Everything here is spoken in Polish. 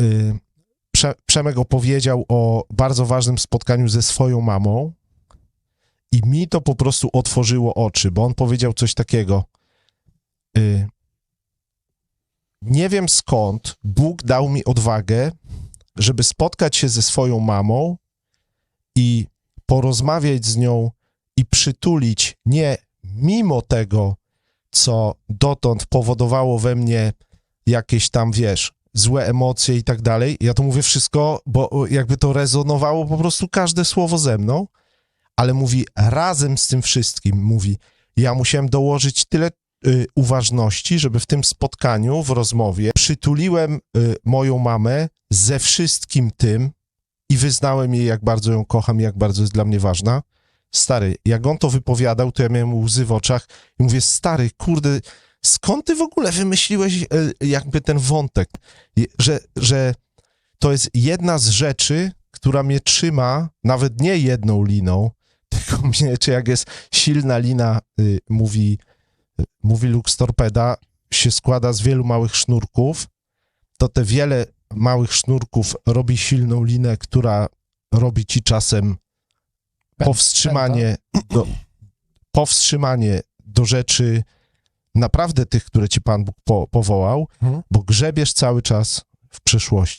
y, Prze Przemek opowiedział o bardzo ważnym spotkaniu ze swoją mamą i mi to po prostu otworzyło oczy, bo on powiedział coś takiego. Y, nie wiem skąd Bóg dał mi odwagę, żeby spotkać się ze swoją mamą i porozmawiać z nią i przytulić nie mimo tego, co dotąd powodowało we mnie jakieś tam, wiesz, złe emocje i tak dalej. Ja to mówię wszystko, bo jakby to rezonowało po prostu każde słowo ze mną, ale mówi razem z tym wszystkim, mówi, ja musiałem dołożyć tyle y, uważności, żeby w tym spotkaniu, w rozmowie, przytuliłem y, moją mamę ze wszystkim tym i wyznałem jej, jak bardzo ją kocham i jak bardzo jest dla mnie ważna. Stary, jak on to wypowiadał, to ja miałem łzy w oczach i mówię, stary, kurde, skąd ty w ogóle wymyśliłeś e, jakby ten wątek, że, że to jest jedna z rzeczy, która mnie trzyma nawet nie jedną liną, tylko mnie, czy jak jest silna lina, y, mówi, y, mówi Lux Torpeda, się składa z wielu małych sznurków, to te wiele małych sznurków robi silną linę, która robi ci czasem powstrzymanie do, powstrzymanie do rzeczy naprawdę tych, które ci Pan Bóg po, powołał, Mhm. bo grzebiesz cały czas w przeszłości.